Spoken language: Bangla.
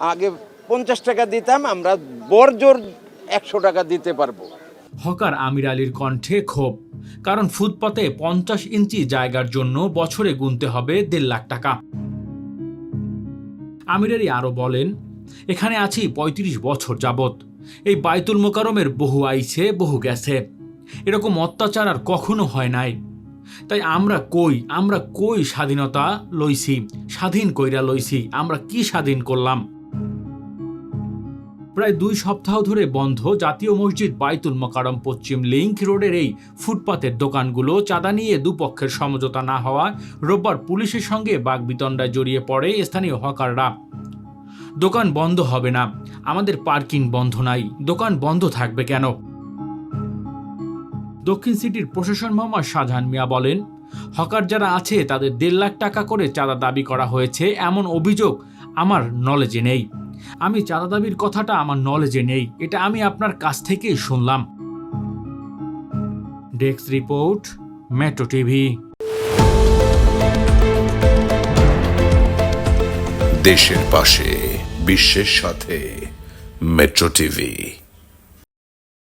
আগে পঞ্চাশ টাকা দিতাম, আমরা বরজোর একশো টাকা দিতে পারব। হকার আমির আলীর কণ্ঠে ক্ষোভ, কারণ ফুটপাতে পঞ্চাশ ইঞ্চি জায়গার জন্য বছরে গুনতে হবে দেড় লাখ টাকা। আমির আলী আরও বলেন, এখানে আছি ৩৫ বছর যাবত এই বাইতুল মোকারমের বহু আইছে, বহু গেছে। এরকম অত্যাচার আর কখনো হয় নাই। তাই আমরা কই আমরা কই স্বাধীনতা লইছি? স্বাধীন কইরা লইছি, আমরা কি স্বাধীন করলাম? প্রায় দুই সপ্তাহ ধরে বন্ধ জাতীয় মসজিদ বাইতুল মকারম পশ্চিম লিংক রোডের এই ফুটপাতের দোকানগুলো চাঁদা নিয়ে দুপক্ষের সমঝোতা না হওয়ায় রোববার পুলিশের সঙ্গে বাগবিতণ্ডায় জড়িয়ে পড়ে স্থানীয় হকাররা। দোকান বন্ধ হবে না। আমাদের পার্কিং বন্ধ নাই। দোকান বন্ধ থাকবে কেন? দক্ষিণ সিটির প্রশাসন মোহাম্মদ শাহজাহান মিয়া বলেন, হকার যারা আছে তাদের দেড় লাখ টাকা করে চাঁদা দাবি করা হয়েছে। এমন অভিযোগ আমার নলেজে নেই। আমি চাঁদা দাবির কথাটা আমার নলেজে নেই। এটা আমি আপনার কাছ থেকেই শুনলাম। ডেস্ক রিপোর্ট মেট্রো টিভি দেশের পাশে, বিশ্বের সাথে মেট্রো টিভি